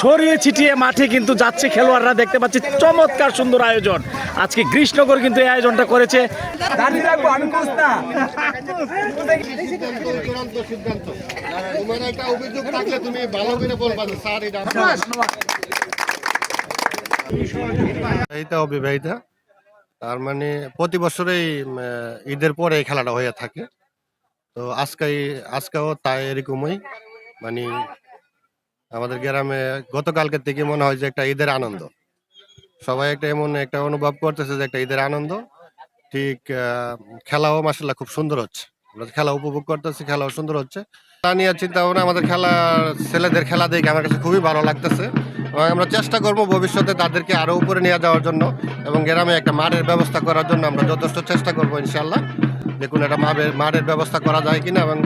ছড়িয়ে ছিটিয়ে মাঠে কিন্তু যাচ্ছে খেলোয়াড়রা, দেখতে পাচ্ছি চমৎকার সুন্দর আয়োজন। আজকে কৃষ্ণনগর কিন্তু এই আয়োজনটা করেছে। অবিবাহিতা। তার মানে প্রতি বছরেই ঈদের পরে এই খেলাটা হয়ে থাকে। তো আজকে আজকেও তাই এরকমই। মানে আমাদের গ্রামে গতকালকে থেকে মনে হয় যে একটা ঈদের আনন্দ। সবাই একটা এমন একটা অনুভব করতেছে যে একটা ঈদের আনন্দ। ঠিক খেলাও মাসাল্লাহ খুব সুন্দর হচ্ছে। আমরা খেলা উপভোগ করতেছি, খেলা সুন্দর হচ্ছে। তা নিয়ে চিন্তা ভাবনা আমাদের খেলা, ছেলেদের খেলা দেখে আমার কাছে খুবই ভালো লাগতেছে। এবং আমরা চেষ্টা করব ভবিষ্যতে তাদেরকে আরও উপরে নিয়ে যাওয়ার জন্য এবং গ্রামে একটা মাঠের ব্যবস্থা করার জন্য আমরা যথেষ্ট চেষ্টা করব ইনশাল্লাহ দেখুন একটা মাঠের মাঠের ব্যবস্থা করা যায় কিনা এবং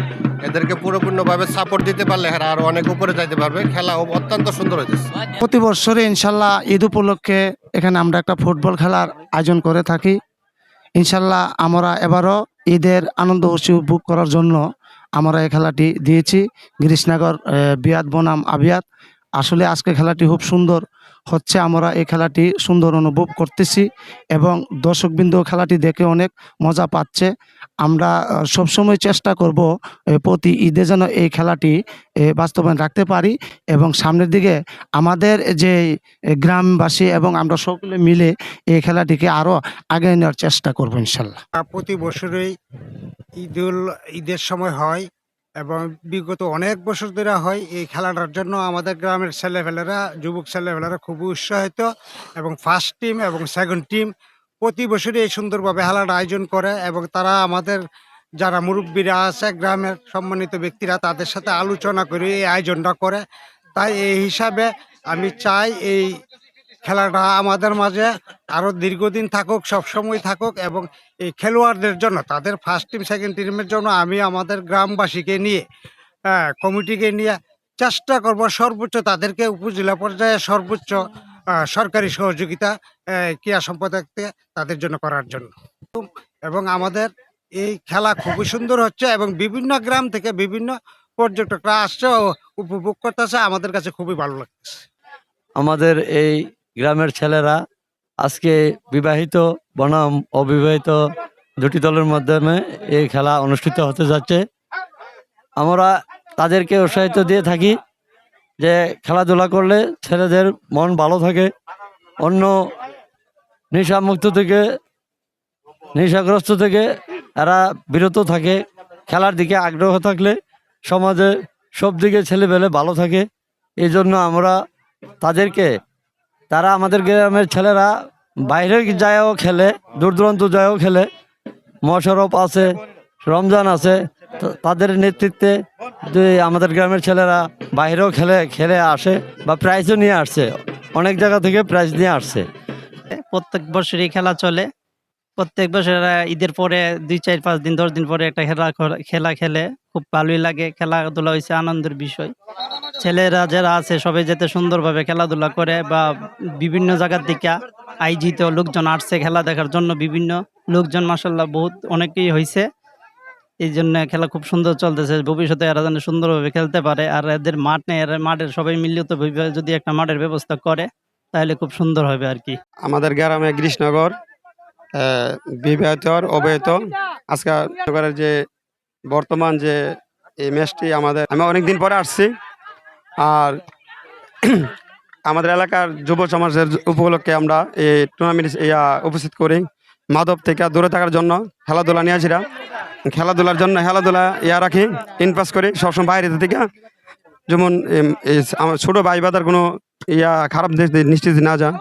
এদেরকে পুরোপূর্ণভাবে সাপোর্ট দিতে পারলে এরা আরও অনেক উপরে যাইতে পারবে। খেলা অত্যন্ত সুন্দর হয়েছে প্রতি বছরে ইনশাল্লাহ ঈদ উপলক্ষে এখানে আমরা একটা ফুটবল খেলার আয়োজন করে থাকি। ইনশাল্লাহ আমরা এবারও ঈদের আনন্দ বুক করার জন্য আমরা এই খেলাটি দিয়েছি। গিরিশনগর বিয়াত বনাম আবিয়াত। আসলে আজকে খেলাটি খুব সুন্দর। হচ্ছে আমরা এই খেলাটি সুন্দর অনুভব করতেছি এবং দর্শকবৃন্দ খেলাটি দেখে অনেক মজা পাচ্ছে। আমরা সবসময় চেষ্টা করব প্রতি ঈদে যেন এই খেলাটি বাস্তবায়ন রাখতে পারি এবং সামনের দিকে আমাদের যে গ্রামবাসী এবং আমরা সকলে মিলে এই খেলাটিকে আরও আগে নেওয়ার চেষ্টা করব ইনশাল্লাহ। প্রতি বছরই ঈদুল, ঈদের সময় হয়। এবং বিগত অনেক বছর ধরে হয় এই খেলাটার জন্য আমাদের গ্রামের ছেলেপেলেরা, যুবক ছেলেপেলেরা খুব উৎসাহিত এবং ফার্স্ট টিম এবং সেকেন্ড টিম প্রতি বছরই এই সুন্দরভাবে খেলাটা আয়োজন করে এবং তারা আমাদের যারা মুরব্বীরা আছে, গ্রামের সম্মানিত ব্যক্তিরা তাদের সাথে আলোচনা করে এই আয়োজনটা করে। তাই এই হিসাবে আমি চাই এই খেলাটা আমাদের মাঝে আরও দীর্ঘদিন থাকুক সবসময় থাকুক এবং এই খেলোয়াড়দের জন্য তাদের ফার্স্ট টিম সেকেন্ড টিমের জন্য আমি আমাদের গ্রামবাসীকে নিয়ে হ্যাঁ, কমিটিকে নিয়ে চেষ্টা করব সর্বোচ্চ তাদেরকে উপজেলা পর্যায়ে সর্বোচ্চ সরকারি সহযোগিতা ক্রীড়া সম্পাদককে তাদের জন্য করার জন্য। এবং আমাদের এই খেলা খুবই সুন্দর হচ্ছে এবং বিভিন্ন গ্রাম থেকে বিভিন্ন পর্যটকরা আসছে ও উপভোগ করতেছে আমাদের কাছে খুবই ভালো লাগছে আমাদের এই গ্রামের ছেলেরা আজকে বিবাহিত, বনাম অবিবাহিত দুটি দলের মাধ্যমে এই খেলা অনুষ্ঠিত হতে যাচ্ছে। আমরা তাদেরকে উৎসাহিত দিয়ে থাকি যে খেলাধুলা করলে ছেলেদের মন ভালো থাকে। অন্য নেশামুক্ত থেকে, নেশাগ্রস্ত থেকে এরা বিরত থাকে। খেলার দিকে আগ্রহ থাকলে সমাজে সব দিকে ছেলেবেলে ভালো থাকে। এই জন্য আমরা তাদেরকে তারা আমাদের গ্রামের ছেলেরা বাইরে যায়ও খেলে, দূর দূরান্ত যায়ও খেলে। মশরফ আছে, রমজান আছে তাদের নেতৃত্বে যে আমাদের গ্রামের ছেলেরা বাইরেও খেলে খেলে আসে বা প্রাইজও নিয়ে আসছে। অনেক জায়গা থেকে প্রাইজ নিয়ে আসছে। প্রত্যেক বছরই খেলা চলে। প্রত্যেক বছর ঈদের পরে দুই চার পাঁচ দিন, দশ দিন পরে একটা খেলা খেলা খেলে। খুব ভালোই লাগে, খেলাধুলা হয়েছে আনন্দের বিষয়। ছেলেরা যারা আছে, সবাই যাতে সুন্দরভাবে খেলাধুলা করে বা বিভিন্ন জায়গার দিকে আয়োজিত লোকজন আসছে খেলা দেখার জন্য, বিভিন্ন লোকজন মাসাল্লাহ বহুত অনেকেই হয়েছে এই জন্য খেলা খুব সুন্দর চলতেছে, ভবিষ্যতে এরা যেন সুন্দরভাবে খেলতে পারে। আর এদের মাঠ নেই, এরা মাঠের সবাই মিলিত যদি একটা মাঠের ব্যবস্থা করে, তাহলে খুব সুন্দর হবে আর কি। আমাদের গ্রামে কৃষ্ণনগর বিবাহিত অবহিত আজকে যে বর্তমান যে এই ম্যাচটি আমাদের, আমি অনেকদিন পরে আসছি। আর আমাদের এলাকার যুব সমাজের উপলক্ষে আমরা এই টুর্নামেন্ট ইয়া, উপস্থিত করি। মাদক থেকে দূরে থাকার জন্য খেলাধুলা নিয়ে আসিরা। খেলাধুলার জন্য খেলাধুলা, ইয়া রাখি ইনপাস করি। সবসময় বাইরে থেকে। যেমন আমার ছোটো ভাই বাদার কোনো, ইয়া, খারাপ নিশ্চিত না যায়